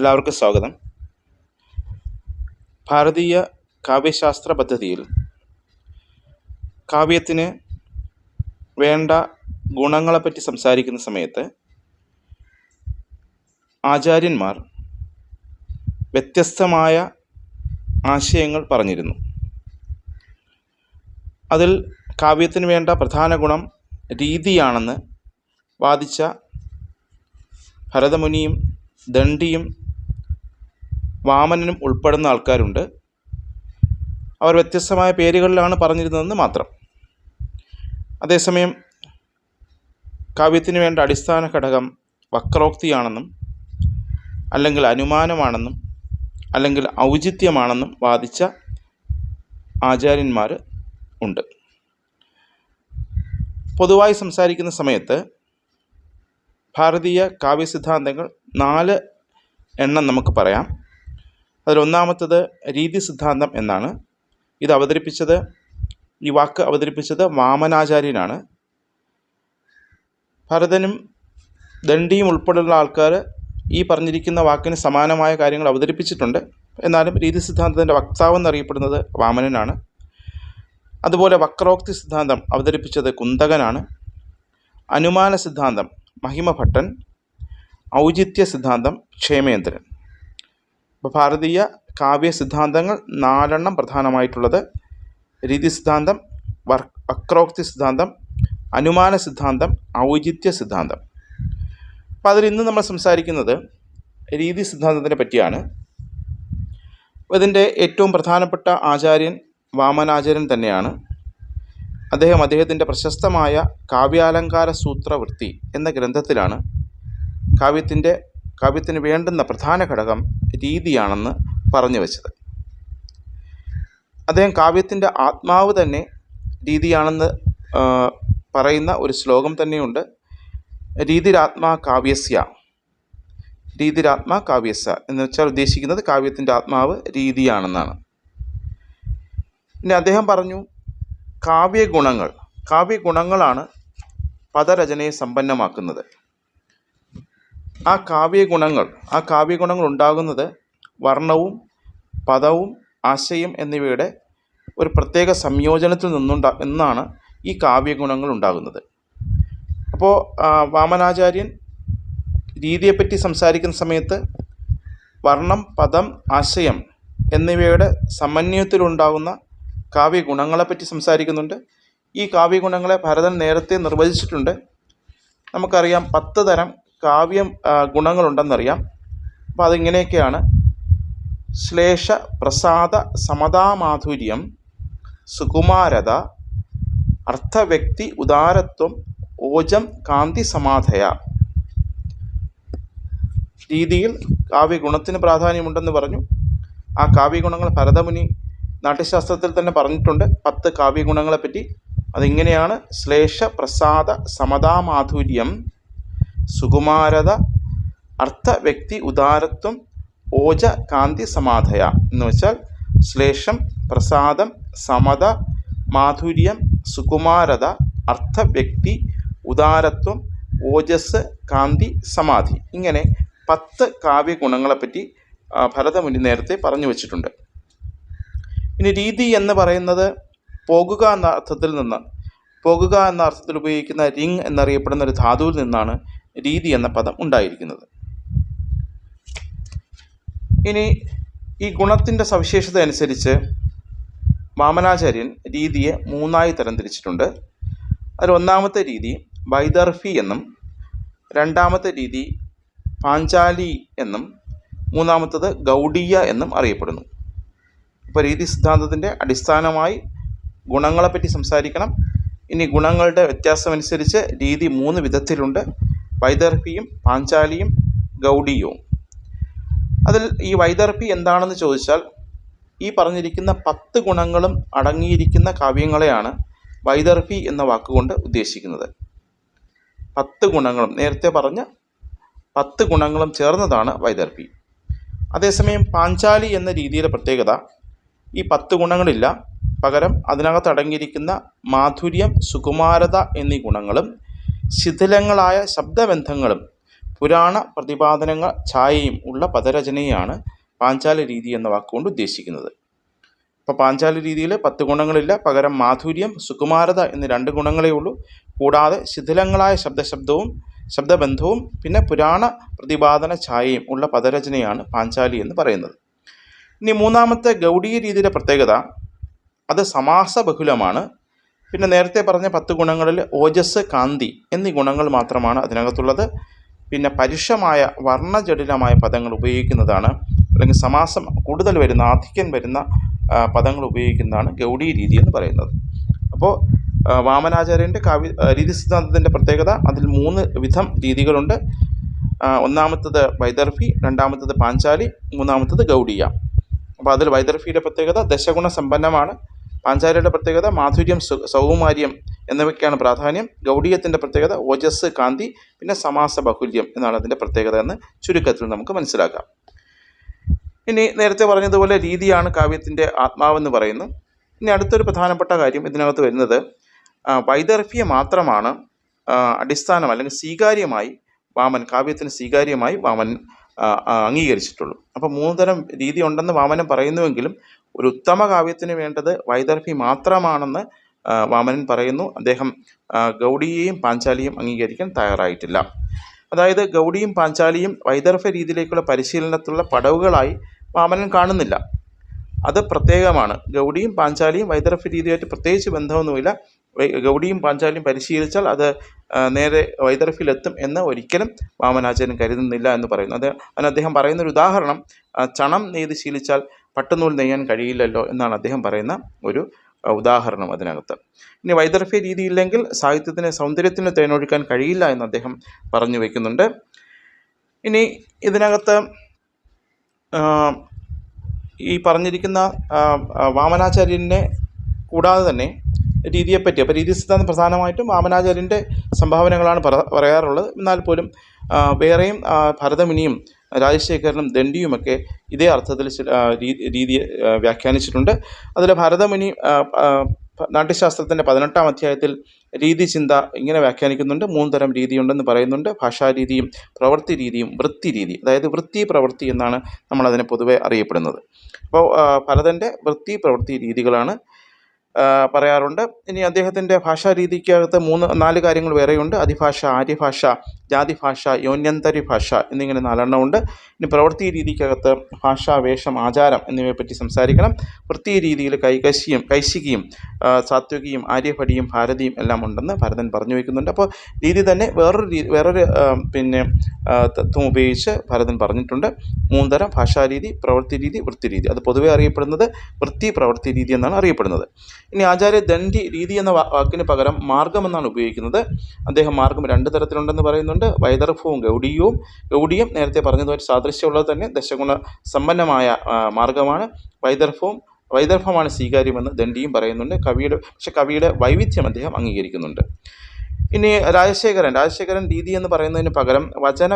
എല്ലാവർക്കും സ്വാഗതം. ഭാരതീയ കാവ്യശാസ്ത്ര പദ്ധതിയിൽ കാവ്യത്തിന് വേണ്ട ഗുണങ്ങളെപ്പറ്റി സംസാരിക്കുന്ന സമയത്ത് ആചാര്യന്മാർ വ്യത്യസ്തമായ ആശയങ്ങൾ പറഞ്ഞിരുന്നു. അതിൽ കാവ്യത്തിന് വേണ്ട പ്രധാന ഗുണം രീതിയാണെന്ന് വാദിച്ച ഭരതമുനിയും ദണ്ഡിയും വാമനനും ഉൾപ്പെടുന്ന ആൾക്കാരുണ്ട്. അവർ വ്യത്യസ്തമായ പേരുകളിലാണ് പറഞ്ഞിരുന്നതെന്ന് മാത്രം. അതേസമയം കാവ്യത്തിന് വേണ്ട അടിസ്ഥാന ഘടകം വക്രോക്തിയാണെന്നും അല്ലെങ്കിൽ അനുമാനമാണെന്നും അല്ലെങ്കിൽ ഔചിത്യമാണെന്നും വാദിച്ച ആചാര്യന്മാർ ഉണ്ട്. പൊതുവായി സംസാരിക്കുന്ന സമയത്ത് ഭാരതീയ കാവ്യ സിദ്ധാന്തങ്ങൾ നാല് എണ്ണം നമുക്ക് പറയാം. അതിലൊന്നാമത്തത് രീതി സിദ്ധാന്തം എന്നാണ്. ഇത് അവതരിപ്പിച്ചത് ഈ വാക്ക് അവതരിപ്പിച്ചത് വാമനാചാര്യനാണ്. ഭരതനും ദണ്ഡിയും ഉൾപ്പെടെയുള്ള ആൾക്കാർ ഈ പറഞ്ഞിരിക്കുന്ന വാക്കിന് സമാനമായ കാര്യങ്ങൾ അവതരിപ്പിച്ചിട്ടുണ്ട്. എന്നാലും രീതി സിദ്ധാന്തത്തിന്റെ വക്താവ് എന്നറിയപ്പെടുന്നത് വാമനനാണ്. അതുപോലെ വക്രോക്തി സിദ്ധാന്തം അവതരിപ്പിച്ചത് കുന്തകനാണ്. അനുമാന സിദ്ധാന്തം മഹിമഭട്ടൻ. ഔചിത്യ സിദ്ധാന്തം ക്ഷേമേന്ദ്രൻ. അപ്പോൾ ഭാരതീയ കാവ്യ സിദ്ധാന്തങ്ങൾ നാലെണ്ണം പ്രധാനമായിട്ടുള്ളത്. രീതി സിദ്ധാന്തം വർ വക്രോക്തി സിദ്ധാന്തം അനുമാന സിദ്ധാന്തം ഔചിത്യ സിദ്ധാന്തം. അപ്പോൾ അതിൽ ഇന്ന് നമ്മൾ സംസാരിക്കുന്നത് രീതി സിദ്ധാന്തത്തിനെ പറ്റിയാണ്. ഇതിന്റെ ഏറ്റവും പ്രധാനപ്പെട്ട ആചാര്യൻ വാമനാചാര്യൻ തന്നെയാണ്. അദ്ദേഹം അദ്ദേഹത്തിന്റെ പ്രശസ്തമായ കാവ്യാലങ്കാര സൂത്രവൃത്തി എന്ന ഗ്രന്ഥത്തിലാണ് കാവ്യത്തിന്റെ കാവ്യത്തിന് വേണ്ടുന്ന പ്രധാന ഘടകം രീതിയാണെന്ന് പറഞ്ഞു വച്ചത്. അദ്ദേഹം കാവ്യത്തിന്റെ ആത്മാവ് തന്നെ രീതിയാണെന്ന് പറയുന്ന ഒരു ശ്ലോകം തന്നെയുണ്ട്. രീതിരാത്മാ കാവ്യസ്യ. രീതിരാത്മാ കാവ്യസ്യ എന്ന് വെച്ചാൽ ഉദ്ദേശിക്കുന്നത് കാവ്യത്തിന്റെ ആത്മാവ് രീതിയാണെന്നാണ്. പിന്നെ അദ്ദേഹം പറഞ്ഞു കാവ്യഗുണങ്ങൾ. കാവ്യഗുണങ്ങളാണ് പദരചനയെ സമ്പന്നമാക്കുന്നത്. ആ കാവ്യഗുണങ്ങൾ ആ കാവ്യഗുണങ്ങൾ ഉണ്ടാകുന്നത് വർണവും പദവും ആശയം എന്നിവയുടെ ഒരു പ്രത്യേക സംയോജനത്തിൽ നിന്നുണ്ടാ എന്നാണ് ഈ കാവ്യഗുണങ്ങൾ ഉണ്ടാകുന്നത്. അപ്പോൾ വാമനാചാര്യൻ രീതിയെപ്പറ്റി സംസാരിക്കുന്ന സമയത്ത് വർണം പദം ആശയം എന്നിവയുടെ സമന്വയത്തിലുണ്ടാകുന്ന കാവ്യഗുണങ്ങളെപ്പറ്റി സംസാരിക്കുന്നുണ്ട്. ഈ കാവ്യഗുണങ്ങളെ ഭരതൻ നേരത്തെ നിർവചിച്ചിട്ടുണ്ട്. നമുക്കറിയാം പത്ത് തരം കാവ്യം ഗുണങ്ങളുണ്ടെന്നറിയാം. അപ്പോൾ അതിങ്ങനെയൊക്കെയാണ്. ശ്ലേഷ പ്രസാദ സമതാമാധുര്യം സുകുമാരത അർത്ഥവ്യക്തി ഉദാരത്വം ഓജം കാന്തി സമാധയ. രീതിയിൽ കാവ്യഗുണത്തിന് പ്രാധാന്യമുണ്ടെന്ന് പറഞ്ഞു. ആ കാവ്യഗുണങ്ങൾ ഭരതമുനി നാട്യശാസ്ത്രത്തിൽ തന്നെ പറഞ്ഞിട്ടുണ്ട്. പത്ത് കാവ്യഗുണങ്ങളെപ്പറ്റി. അതിങ്ങനെയാണ്. ശ്ലേഷ പ്രസാദ സമതാമാധുര്യം സുകുമാരത അർത്ഥവ്യക്തി ഉദാരത്വം ഓജ കാന്തി സമാധയ എന്ന് വെച്ചാൽ ശ്ലേഷം പ്രസാദം സമത മാധുര്യം സുകുമാരത അർത്ഥവ്യക്തി ഉദാരത്വം ഓജസ് കാന്തി സമാധി. ഇങ്ങനെ പത്ത് കാവ്യഗുണങ്ങളെപ്പറ്റി ഗുണങ്ങളെപ്പറ്റി ഭരതമുനി നേരത്തെ പറഞ്ഞു വച്ചിട്ടുണ്ട്. ഇനി രീതി എന്ന് പറയുന്നത് പോകുക എന്ന അർത്ഥത്തിൽ നിന്ന് പോകുക എന്ന അർത്ഥത്തിൽ ഉപയോഗിക്കുന്ന റിങ് എന്നറിയപ്പെടുന്ന ഒരു ധാതുവിൽ നിന്നാണ് രീതി എന്ന പദം ഉണ്ടായിരിക്കുന്നത്. ഇനി ഈ ഗുണത്തിന്റെ സവിശേഷത അനുസരിച്ച് വാമനാചാര്യൻ രീതിയെ മൂന്നായി തരംതിരിച്ചിട്ടുണ്ട്. അതിൽ ഒന്നാമത്തെ രീതി വൈദർഫി എന്നും രണ്ടാമത്തെ രീതി പാഞ്ചാലി എന്നും മൂന്നാമത്തത് ഗൗഡിയ എന്നും അറിയപ്പെടുന്നു. ഇപ്പോൾ രീതി സിദ്ധാന്തത്തിന്റെ അടിസ്ഥാനമായി ഗുണങ്ങളെപ്പറ്റി സംസാരിക്കണം. ഇനി ഗുണങ്ങളുടെ വ്യത്യാസമനുസരിച്ച് രീതി മൂന്ന് വിധത്തിലുണ്ട്. വൈദർഭിയും പാഞ്ചാലിയും ഗൗഡിയും. അതിൽ ഈ വൈദർഭി എന്താണെന്ന് ചോദിച്ചാൽ ഈ പറഞ്ഞിരിക്കുന്ന പത്ത് ഗുണങ്ങളും അടങ്ങിയിരിക്കുന്ന കാവ്യങ്ങളെയാണ് വൈദർഭി എന്ന വാക്കുകൊണ്ട് ഉദ്ദേശിക്കുന്നത്. പത്ത് ഗുണങ്ങളും നേരത്തെ പറഞ്ഞ പത്ത് ഗുണങ്ങളും ചേർന്നതാണ് വൈദർഭി അതേസമയം പാഞ്ചാലി എന്ന രീതിയിലെ പ്രത്യേകത ഈ പത്ത് ഗുണങ്ങളില്ല. പകരം അതിനകത്ത് അടങ്ങിയിരിക്കുന്ന മാധുര്യം സുകുമാരത എന്നീ ഗുണങ്ങളും ശിഥിലങ്ങളായ ശബ്ദബന്ധങ്ങളും പുരാണ പ്രതിപാദനങ്ങൾ ഛായയും ഉള്ള പദരചനയാണ് പാഞ്ചാല രീതി എന്ന വാക്കുകൊണ്ട് ഉദ്ദേശിക്കുന്നത്. അപ്പോൾ പാഞ്ചാല രീതിയിൽ പത്ത് ഗുണങ്ങളില്ല പകരം മാധുര്യം സുകുമാരത എന്നീ രണ്ട് ഗുണങ്ങളേ ഉള്ളൂ. കൂടാതെ ശിഥിലങ്ങളായ ശബ്ദശബ്ദവും ശബ്ദബന്ധവും പിന്നെ പുരാണ പ്രതിപാദന ഛായയും ഉള്ള പദരചനയാണ് പാഞ്ചാലി എന്ന് പറയുന്നത്. ഇനി മൂന്നാമത്തെ ഗൗഡീയ രീതിയുടെ പ്രത്യേകത അത് സമാസബഹുലമാണ്. പിന്നെ നേരത്തെ പറഞ്ഞ പത്ത് ഗുണങ്ങളിൽ ഓജസ് കാന്തി എന്നീ ഗുണങ്ങൾ മാത്രമാണ് അതിനകത്തുള്ളത്. പിന്നെ പരുഷമായ വർണജടിലമായ പദങ്ങൾ ഉപയോഗിക്കുന്നതാണ്. അല്ലെങ്കിൽ സമാസം കൂടുതൽ വരുന്ന ആധിക്യം വരുന്ന പദങ്ങൾ ഉപയോഗിക്കുന്നതാണ് ഗൗഡി രീതി എന്ന് പറയുന്നത്. അപ്പോൾ വാമനാചാര്യന്റെ കാവ്യ രീതി സിദ്ധാന്തത്തിന്റെ പ്രത്യേകത അതിൽ മൂന്ന് വിധം രീതികളുണ്ട്. ഒന്നാമത്തത് വൈദർഭി രണ്ടാമത്തത് പാഞ്ചാലി മൂന്നാമത്തത് ഗൗഡിയ. അപ്പോൾ അതിൽ വൈദർഭിയുടെ പ്രത്യേകത ദശഗുണ സമ്പന്നമാണ് പാഞ്ചാലിയുടെ പ്രത്യേകത മാധുര്യം സൗകുമാര്യം എന്നിവയ്ക്കാണ് പ്രാധാന്യം. ഗൗഡീയത്തിന്റെ പ്രത്യേകത ഓജസ് കാന്തി പിന്നെ സമാസ ബഹുല്യം എന്നാണ് അതിന്റെ പ്രത്യേകത എന്ന് ചുരുക്കത്തിൽ നമുക്ക് മനസ്സിലാക്കാം. ഇനി നേരത്തെ പറഞ്ഞതുപോലെ രീതിയാണ് കാവ്യത്തിന്റെ ആത്മാവെന്ന് പറയുന്നു ഇനി അടുത്തൊരു പ്രധാനപ്പെട്ട കാര്യം ഇതിനകത്ത് വരുന്നത് വൈദർഭ്യ മാത്രമാണ് അടിസ്ഥാനം അല്ലെങ്കിൽ സ്വീകാര്യമായി വാമൻ കാവ്യത്തിന് സ്വീകാര്യമായി വാമൻ അംഗീകരിച്ചിട്ടുള്ളൂ. അപ്പോൾ മൂന്ന് തരം രീതി ഉണ്ടെന്ന് വാമനം പറയുന്നുവെങ്കിലും ഒരു ഉത്തമ കാവ്യത്തിന് വേണ്ടത് വൈദർഭി മാത്രമാണെന്ന് വാമനൻ പറയുന്നു. അദ്ദേഹം ഗൗഡിയെയും പാഞ്ചാലിയും അംഗീകരിക്കാൻ തയ്യാറായിട്ടില്ല. അതായത് ഗൗഡിയും പാഞ്ചാലിയും വൈദർഭ രീതിയിലേക്കുള്ള പരിശീലനത്തിലുള്ള പടവുകളായി വാമനൻ കാണുന്നില്ല. അത് പ്രത്യേകമാണ്. ഗൗഡിയും പാഞ്ചാലിയും വൈദർഭ രീതിയായിട്ട് പ്രത്യേകിച്ച് ബന്ധമൊന്നുമില്ല. ഗൗഡിയും പാഞ്ചാലിയും പരിശീലിച്ചാൽ അത് നേരെ വൈദർഭിയിലെത്തും എന്ന് ഒരിക്കലും വാമനാചാര്യൻ കരുതുന്നില്ല എന്ന് പറയുന്നു. അത് അതിന് അദ്ദേഹം പറയുന്നൊരു ഉദാഹരണം ചണം നെയ്ത് ശീലിച്ചാൽ പട്ടുനൂൽ നെയ്യാൻ കഴിയില്ലല്ലോ എന്നാണ് അദ്ദേഹം പറയുന്ന ഒരു ഉദാഹരണം അതിനകത്ത്. ഇനി വൈദർഭ്യ രീതിയില്ലെങ്കിൽ സാഹിത്യത്തിന് സൗന്ദര്യത്തിന് തേനൊഴുക്കാൻ കഴിയില്ല എന്ന് അദ്ദേഹം പറഞ്ഞു വയ്ക്കുന്നുണ്ട് ഇനി ഇതിനകത്ത് ഈ പറഞ്ഞിരിക്കുന്ന വാമനാചാര്യനെ കൂടാതെ തന്നെ രീതിയെപ്പറ്റി അപ്പോൾ രീതി സിദ്ധാന്തം പ്രധാനമായിട്ടും വാമനാചാര്യന്റെ സംഭാവനകളാണ് പറ പറയാറുള്ളത്. എന്നാൽ പോലും വേറെയും ഭരതമുനിയും രാജശേഖരനും ദണ്ഡിയുമൊക്കെ ഇതേ അർത്ഥത്തിൽ രീതി വ്യാഖ്യാനിച്ചിട്ടുണ്ട്. അതിൽ ഭരതമുനി നാട്യശാസ്ത്രത്തിന്റെ പതിനെട്ടാം അധ്യായത്തിൽ രീതി ചിന്ത ഇങ്ങനെ വ്യാഖ്യാനിക്കുന്നുണ്ട്. മൂന്ന് തരം രീതിയുണ്ടെന്ന് പറയുന്നുണ്ട്. ഭാഷാരീതിയും പ്രവൃത്തി രീതിയും വൃത്തി രീതി അതായത് വൃത്തി പ്രവൃത്തി എന്നാണ് നമ്മളതിനെ പൊതുവെ അറിയപ്പെടുന്നത്. അപ്പോൾ ഭരതന്റെ വൃത്തി പ്രവൃത്തി രീതികളാണ് പറയാറുണ്ട്. ഇനി അദ്ദേഹത്തിന്റെ ഭാഷാരീതിക്കകത്ത് മൂന്ന് നാല് കാര്യങ്ങൾ വേറെയുണ്ട്. അതിഭാഷ ആര്യഭാഷ ജാതിഭാഷ യോന്യന്തരി ഭാഷ എന്നിങ്ങനെ നാലെണ്ണമുണ്ട് ഇനി പ്രവൃത്തി രീതിക്കകത്ത് ഭാഷ വേഷം ആചാരം എന്നിവയെപ്പറ്റി സംസാരിക്കണം. വൃത്തി രീതിയിൽ കൈകശിയും കൈശികിയും സാത്വികിയും ആര്യഭടിയും ഭാരതിയും എല്ലാം ഉണ്ടെന്ന് ഭരതൻ പറഞ്ഞു വയ്ക്കുന്നുണ്ട് അപ്പോൾ രീതി തന്നെ വേറൊരു രീതി വേറൊരു പിന്നെ തത്വം ഉപയോഗിച്ച് ഭരതൻ പറഞ്ഞിട്ടുണ്ട്. മൂന്നുതരം ഭാഷാരീതി പ്രവൃത്തി രീതി വൃത്തി രീതി. അത് പൊതുവെ അറിയപ്പെടുന്നത് വൃത്തി പ്രവൃത്തി രീതി എന്നാണ് അറിയപ്പെടുന്നത്. ഇനി ആചാര്യ ദണ്ഡി രീതി എന്ന വാക്കിന് പകരം മാർഗം എന്നാണ് ഉപയോഗിക്കുന്നത്. അദ്ദേഹം മാർഗം രണ്ട് തരത്തിലുണ്ടെന്ന് പറയുന്നുണ്ട്. വൈദർഭവും ഗൗഡീയവും ഗൗഡീയം നേരത്തെ പറഞ്ഞതുമായിട്ട് സാദൃശ്യമുള്ളത് തന്നെ ദശഗുണ സമ്പന്നമായ മാർഗമാണ് വൈദർഭവും വൈദർഭമാണ് സ്വീകാര്യമെന്ന് ദണ്ഡിയും പറയുന്നുണ്ട്. കവിയുടെ പക്ഷെ കവിയുടെ വൈവിധ്യം അദ്ദേഹം അംഗീകരിക്കുന്നുണ്ട്. ഇനി രാജശേഖരൻ രാജശേഖരൻ രീതി എന്ന് പറയുന്നതിന് പകരം വചന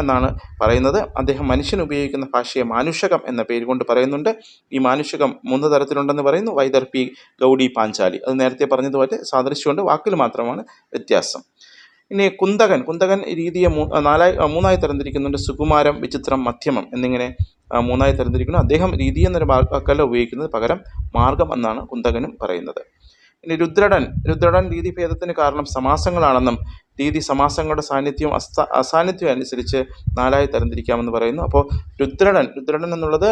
എന്നാണ് പറയുന്നത്. അദ്ദേഹം മനുഷ്യൻ ഉപയോഗിക്കുന്ന ഭാഷയെ മാനുഷകം എന്ന പേര് കൊണ്ട് പറയുന്നുണ്ട്. ഈ മാനുഷകം മൂന്ന് തരത്തിലുണ്ടെന്ന് പറയുന്നു. വൈദർഭി ഗൗഡി പാഞ്ചാലി. അത് നേരത്തെ പറഞ്ഞതുപോലെ സാദൃശ്യമുണ്ട്. വാക്കിൽ മാത്രമാണ് വ്യത്യാസം. ഇനി കുന്തകൻ കുന്തകൻ രീതിയെ നാലായി മൂന്നായി തരംതിരിക്കുന്നുണ്ട്. സുകുമാരം വിചിത്രം മധ്യമം എന്നിങ്ങനെ മൂന്നായി തരംതിരിക്കുന്നു. അദ്ദേഹം രീതി എന്നൊരു വാക്കല്ല ഉപയോഗിക്കുന്നത്. പകരം മാർഗം എന്നാണ് കുന്തകനും പറയുന്നത്. ഇനി രുദ്രടൻ രുദ്രടൻ രീതിഭേദത്തിന് കാരണം സമാസങ്ങളാണെന്നും രീതി സമാസങ്ങളുടെ സാന്നിധ്യം അസ്ഥ അസാന്നിധ്യവും അനുസരിച്ച് നാലായി തരംതിരിക്കാമെന്ന് പറയുന്നു. അപ്പോൾ രുദ്രടൻ രുദ്രടൻ എന്നുള്ളത്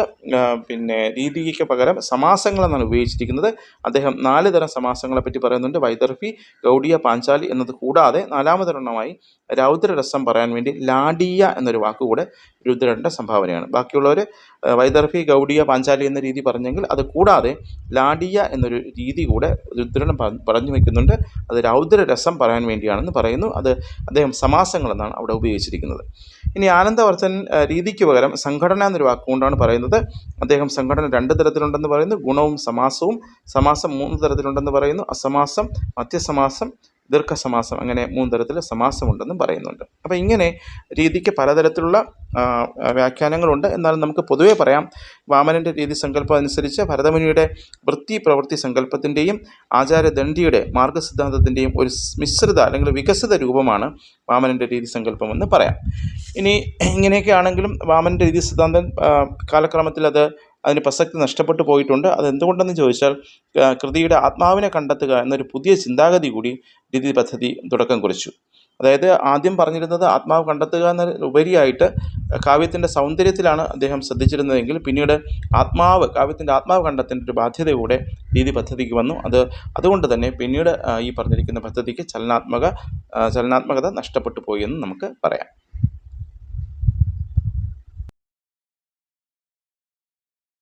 പിന്നെ രീതിക്ക് പകരം സമാസങ്ങളെന്നാണ് ഉപയോഗിച്ചിരിക്കുന്നത്. അദ്ദേഹം നാല് തരം സമാസങ്ങളെ പറ്റി പറയുന്നുണ്ട്. വൈദർഭി ഗൗഡിയ പാഞ്ചാലി എന്നത് കൂടാതെ നാലാമതൊരെണ്ണമായി രൗദ്രരസം പറയാൻ വേണ്ടി ലാഡിയ എന്നൊരു വാക്കുകൂടെ രുദ്രന്റെ സംഭാവനയാണ്. ബാക്കിയുള്ളവർ വൈദർഭി ഗൗഡിയ പാഞ്ചാലി എന്ന രീതി പറഞ്ഞെങ്കിൽ അത് കൂടാതെ ലാഡിയ എന്നൊരു രീതി കൂടെ രുദ്രൻ പറഞ്ഞു വയ്ക്കുന്നുണ്ട് അത് രൗദ്രരസം പറയാൻ വേണ്ടിയാണെന്ന് പറയുന്നു. അത് അദ്ദേഹം സമാസങ്ങൾ എന്നാണ് അവിടെ ഉപയോഗിച്ചിരിക്കുന്നത്. ഇനി ആനന്ദവർദ്ധൻ രീതിക്ക് പകരം സംഘടന എന്നൊരു വാക്കുകൊണ്ടാണ് പറയുന്നത്. അദ്ദേഹം സംഘടന രണ്ട് തരത്തിലുണ്ടെന്ന് പറയുന്നു. ഗുണവും സമാസവും സമാസം മൂന്ന് തരത്തിലുണ്ടെന്ന് പറയുന്നു. അസമാസം മധ്യസമാസം ദീർഘസമാസം അങ്ങനെ മൂന്ന് തരത്തിൽ സമാസമുണ്ടെന്നും പറയുന്നുണ്ട്. അപ്പോൾ ഇങ്ങനെ രീതിക്ക് പലതരത്തിലുള്ള വ്യാഖ്യാനങ്ങളുണ്ട്. എന്നാലും നമുക്ക് പൊതുവേ പറയാം വാമനന്റെ രീതി സങ്കല്പം അനുസരിച്ച് ഭരതമുനിയുടെ വൃത്തി പ്രവൃത്തി സങ്കല്പത്തിന്റെയും ആചാരദണ്ഡിയുടെ മാർഗസിദ്ധാന്തത്തിന്റെയും ഒരു മിശ്രിത അല്ലെങ്കിൽ വികസിത രൂപമാണ് വാമനന്റെ രീതി സങ്കല്പം എന്ന് പറയാം. ഇനി ഇങ്ങനെയൊക്കെ ആണെങ്കിലും വാമനന്റെ രീതി സിദ്ധാന്തം കാലക്രമത്തിൽ അത് അതിന് പ്രസക്തി നഷ്ടപ്പെട്ടു പോയിട്ടുണ്ട്. അതെന്തുകൊണ്ടെന്ന് ചോദിച്ചാൽ കൃതിയുടെ ആത്മാവിനെ കണ്ടെത്തുക എന്നൊരു പുതിയ ചിന്താഗതി കൂടി രീതി പദ്ധതി തുടക്കം കുറിച്ചു. അതായത് ആദ്യം പറഞ്ഞിരുന്നത് ആത്മാവ് കണ്ടെത്തുക എന്ന ഉപരിയായിട്ട് കാവ്യത്തിന്റെ സൗന്ദര്യത്തിലാണ് അദ്ദേഹം ശ്രദ്ധിച്ചിരുന്നതെങ്കിൽ പിന്നീട് ആത്മാവ് കാവ്യത്തിന്റെ ആത്മാവ് കണ്ടെത്തേണ്ട ഒരു ബാധ്യതയോടെ രീതി പദ്ധതിക്ക് വന്നു. അത് അതുകൊണ്ട് തന്നെ പിന്നീട് ഈ പറഞ്ഞിരിക്കുന്ന പദ്ധതിക്ക് ചലനാത്മക ചലനാത്മകത നഷ്ടപ്പെട്ടു പോയി എന്ന് നമുക്ക് പറയാം.